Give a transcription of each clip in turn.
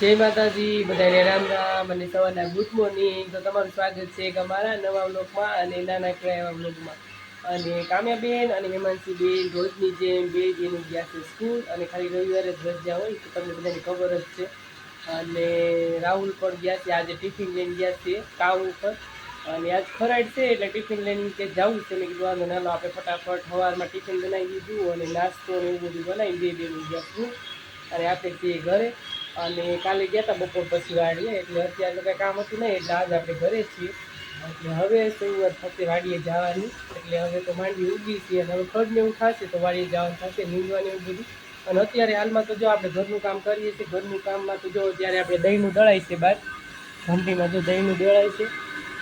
જય માતાજી બધાને રામ રામ અને સવારના ગુડ મોર્નિંગ. તો તમારું સ્વાગત છે એક અમારા નવા બ્લોગમાં અને નાના એવા વ્લોગમાં. અને કામ્યાબેન અને હેમાંશીબેન રોજની જેમ બે જેનું ગયા છે સ્કૂલ અને ખાલી રવિવારે જ રજા હોય, તો તમને બધાની ખબર જ છે. અને રાહુલ પણ ગયા છે, આજે ટિફિન લઈને ગયા છે કામ ઉપર. અને આજ ખરાડ છે એટલે ટિફિન લઈને કે જવું છે. મેં કીધું વાંધો નાનો આપણે ફટાફટ સવારમાં ટિફિન બનાવી દીધું અને નાસ્તો ને એવું બધું બનાવી બે બેનું ગયા છું. અને આપણે તે ઘરે. અને કાલે ગયા હતા બપોર પછી વાડીએ, એટલે અત્યારે કંઈ કામ હતું નહીં, એટલે આજ આપણે ઘરે છીએ. એટલે હવે શરૂઆત થશે, વાડીએ જવાની. એટલે હવે તો માંડી ઉગી છે, અને હવે ખડને એવું થશે તો વાડીએ જવાનું થશે, નીંદવાનું એવું બધું. અને અત્યારે હાલમાં તો જો આપણે ઘરનું કામ કરીએ છીએ, ઘરનું કામમાં તો જો અત્યારે આપણે દહીંનું દળાય છે બહાર. ઘંટીમાં જો દહીંનું દળાય છે.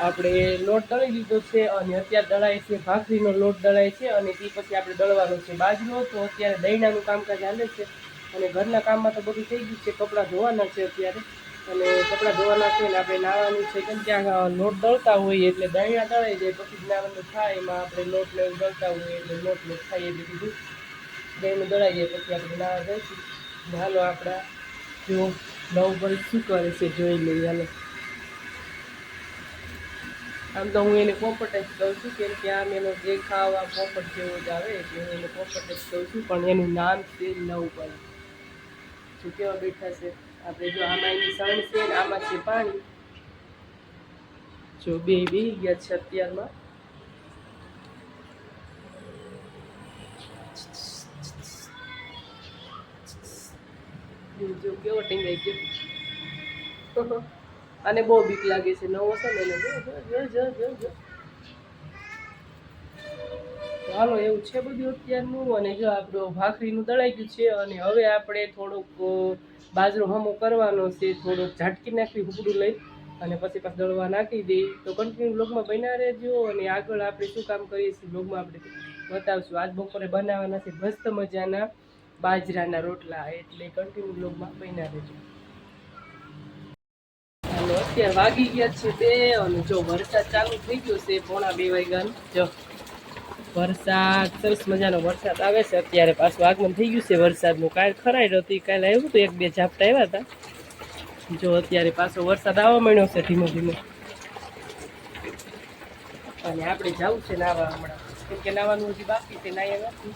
આપણે લોટ દળી લીધો છે, અને અત્યારે દળાય છે, ભાખરીનો લોટ દળાય છે, અને તે પછી આપણે દળવાનો છે બાજરો. તો અત્યારે દહીંનાનું કામકાજ ચાલે છે. અને ઘરના કામમાં તો બધું થઈ ગયું છે. કપડાં ધોવાના છે અત્યારે. અને કપડાં ધોવાના છે ને આપણે નાવાનું છે કેમ આ લોટ દળતા હોઈએ એટલે દહીંના દળાઈ જાય પછી જ નાવાનું થાય, એમાં આપણે લોટ ને દળતા હોઈએ એટલે લોટ લોટ થાય એટલે બીજું દહીંનું દળાઈ જાય. પછી આપણે નાવા જઈશું. ને હાલો આપણા જો નવ પર શું કરે છે, જોઈ લઈએ હાલો. આમ તો હું એને પોપટ જ કહું છું કેમ કે આમ એનો દેખાવ આ પોપટ જેવો જ આવે એટલે હું એને પોપટ જ કહું છું. પણ એનું નામ છે નવપલ શું કેવા બેઠા છે. આપણે જો આમાં એની સણ છે આમાં છે પાણી. જો બે બે ગયા છે અત્યારમાં. જો જો કેવો ટીંગાઈ ગયો. અને બહુ બીક લાગે છે. નવો છે ને જો જો જો જો જો. હાલો, એવું છે બધું અત્યારનું? અને જો આપણું ભાખરીનું દળાઈ ગયું છે, અને હવે આપણે થોડુંક બાજરો હમો કરવાનો છે, થોડુંક ઝાટકી નાખી હુકડું લઈ, અને પછી પાછું દળવા નાખી દઈ. તો કન્ટિન્યુ બ્લોગમાં બન્યા રહેજો, અને આગળ આપણે શું કામ કરીએ છીએ બ્લોગમાં આપણે બતાવશું. આજ બપોરે બનાવવાના છે મસ્ત મજાના બાજરાના રોટલા, એટલે કન્ટિન્યુ બ્લોગમાં બન્યા રહેજો. હાલો, અત્યારે વાગી ગયા છે બે, અને જો વરસાદ ચાલુ થઈ ગયો છે, પોણા બે વાગ્યાનો જો. વરસાદ, સરસ મજાનો વરસાદ આવે છે. અત્યારે પાછું આગમન થઈ ગયું છે વરસાદનું. કાલ ખરાઈ હતી કાલે આવ્યું હતું. એક બે ઝાપટા આવ્યા હતા. જો અત્યારે પાછો વરસાદ આવવા માંડ્યો છે ધીમે ધીમે. અને આપણે જવું છે નાવા હમણાં. કેમ કે નાવાનું હજી બાકી છે નાયા નથી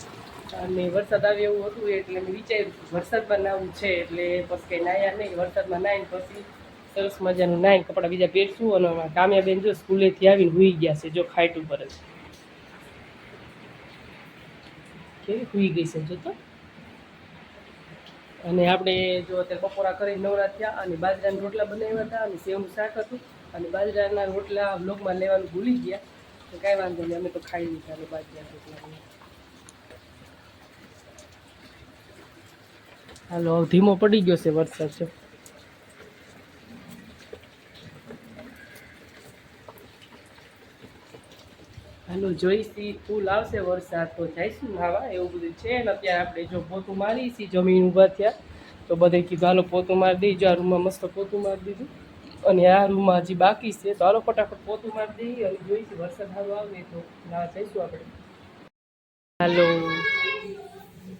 અને વરસાદ આવે એવું હતું એટલે મેં વિચાર્યું વરસાદમાં નાવું છે એટલે પછી કંઈ નાયા નહીં. વરસાદમાં નાહીને પછી સરસ મજાનું નાહીને કપડાં બીજા પહેરશું અને કામ્યા બેન જો સ્કૂલેથી આવીને હુઈ ગયા છે, જો ખાટ ઉપર જ. કેવી ગઈ છે જો તો અને આપણે જો અત્યારે બપોરા કરી નવરા થયા અને બાજરાના રોટલા બનાવ્યા હતા અને સેવનું શાક હતું અને બાજરાના રોટલા બ્લોગમાં લેવાનું ભૂલી ગયા. તો કાંઈ વાંધો નહીં, અમે તો ખાઈ લીધા અને બાજરાના રોટલા હાલો ધીમો પડી ગયો છે વરસાદ છે. હાલો જોઈશી ફૂલ આવશે વરસાદ તો જઈશું નાવા એવું બધું છે. ને અત્યારે આપણે જો પોતું મારીશી જમીન ઊભા થયા. તો બધે કીધું, હાલો, પોતું મારી દઈ જો આ રૂમમાં મસ્ત પોતું મારી દીધું. અને આ રૂમમાં હજી બાકી છે. તો હાલો, ફટાફટ પોતું મારી દઈએ. અને જોઈશું વરસાદ સારો આવે તો ના જઈશું આપણે. હાલો.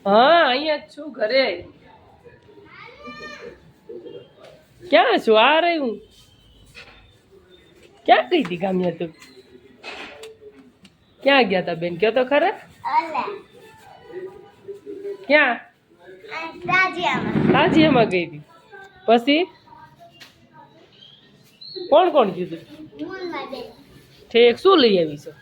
હા, અહીંયા જ છું ઘરે. ક્યાં છું? આ રહી હું. ક્યાં ગઈ હતી ગામ્યા તું? ક્યાં ગયા તા બેન? કયો તો ખરા? ક્યાં? તાજિયામાં. ગઈ હતી. પછી? કોણ કોણ કીધું ઠેક શું લઈ આવી છો?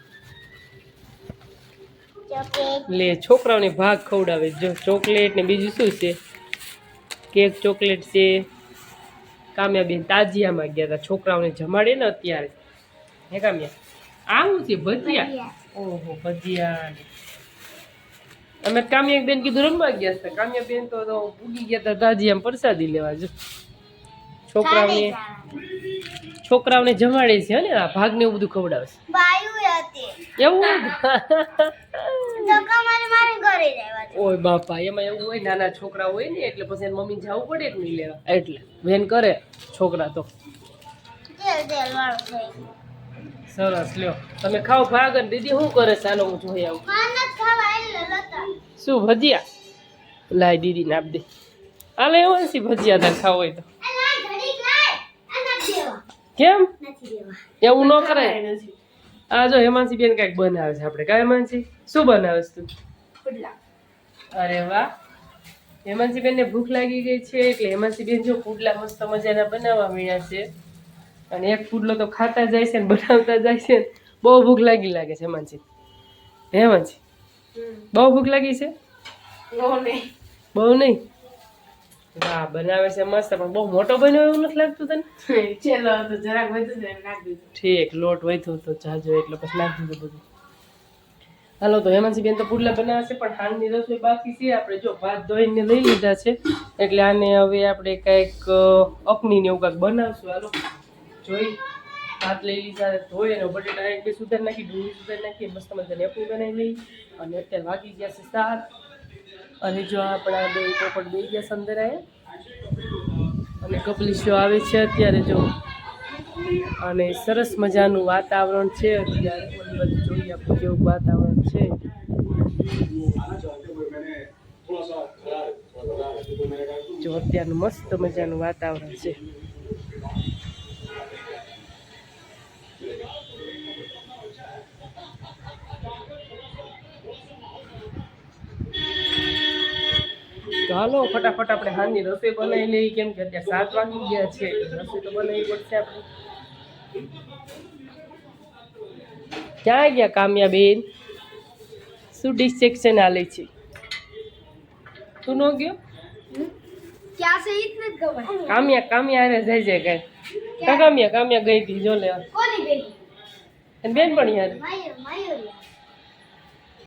લે છોકરાઓને ભાગ ખવડાવે. જો ચોકલેટ ને બીજું શું છે? કેક ચોકલેટ છે. કામ્યાબેન તાજિયામાં ગયા હતા છોકરાઓને જમાડે ને અત્યારે. હે કામ્યા? આવું છે ભજીયા? ઓહો ભજીયા અમે કામ્યા બેન કીધું રમવા ગયા હતા કામ્યા બેન તો ઉગી ગયા હતા આમ પ્રસાદી લેવા જો. છોકરાઓને છોકરાઓને જમાડે છે ને આ ભાગ ને એવું બધું ખવડાવે છે. એવું ઓય બાપા એમાં એવું હોય નાના છોકરા હોય ને એટલે પછી એની મમ્મી જવું પડે કે નહીં લેવા? એટલે બેન કરે છોકરા તો. સરસ લ્યો. તમે ખાઓ ભાગ અને દીદી શું કરે ચાલો હું જોઈ આવું. શું ભજીયા? લાય દીદીને આપ દે. હાલે એવું હશે ભજીયા તાર ખાવ હોય તો. કેમ? એવું ન કરાય આ જો હેમાનસી બેન કંઈક બનાવે છે આપણે. કા હેમાનસી શું બનાવે છે તું? અરે વાહ. હેમાનસી બેન ને ભૂખ લાગી ગઈ છે એટલે હેમાનસી બેન જો પુડલા મસ્ત મજાના બનાવવા મળ્યા છે. અને એક ફૂડલો તો ખાતા જાય છે ને બનાવતા જાય છે ને બહુ ભૂખ લાગી લાગે છે હેમાંસી હેમાંસી બહુ ભૂખ લાગી છે? બહુ નહીં. વાહ બનાવે છે મસ્ત પણ બહુ મોટો બન્યો એવું નથી લાગતું તને? ચલો તો જરાક વધુ દીધું. ઠીક લોટ વધ્યો તો જાજો એટલે પછી નાખી દીધું બધું. હાલો તો હેમાંથી બેન તો પુડલા બનાવે છે પણ હાલની રસોઈ બાકી છે. આપણે જો ભાત ધોઈને લઈ લીધા છે એટલે આને હવે આપણે કંઈક અપની ને એવું કાંઈક બનાવશું. હાલો. જોઈ, ભાત લઈ લીધા, ધોઈ અને બટેટા એક બે સુધાર નાખી, ડુંગળી સુધાર નાખી, મસ્ત મજાને એપું બનાવી લઈ. અને અત્યારે વાગી ગયા છે સાત. અને જો આપણા બે પોપટ બે ગયા અંદર અને કપલીશો આવે છે અત્યારે, જો. અને સરસ મજાનું વાતાવરણ છે અત્યારે. બધું જોઈએ આપણે કેવું વાતાવરણ છે. જો અત્યારનું મસ્ત મજાનું વાતાવરણ છે. તો હાલો ફટાફટ આપણે હાલની રસોઈ બનાવી લઈએ કેમ કે અત્યારે સાત વાગી ગયા છે. રસોઈ તો બનાવી પડશે આપણે. ક્યાં ગયા કામ્યા બેન? શું ડિસ્ટ્રેક્શન હાલે છે? તું ન ગયો? ક્યાં છે ઈ જ નથી ખબર. કામ્યા કામ્યા હારે જાય છે કઈ. કામ્યા કામ્યા ગઈ હતી જો લેવા કોની બેન બેન પણ યાર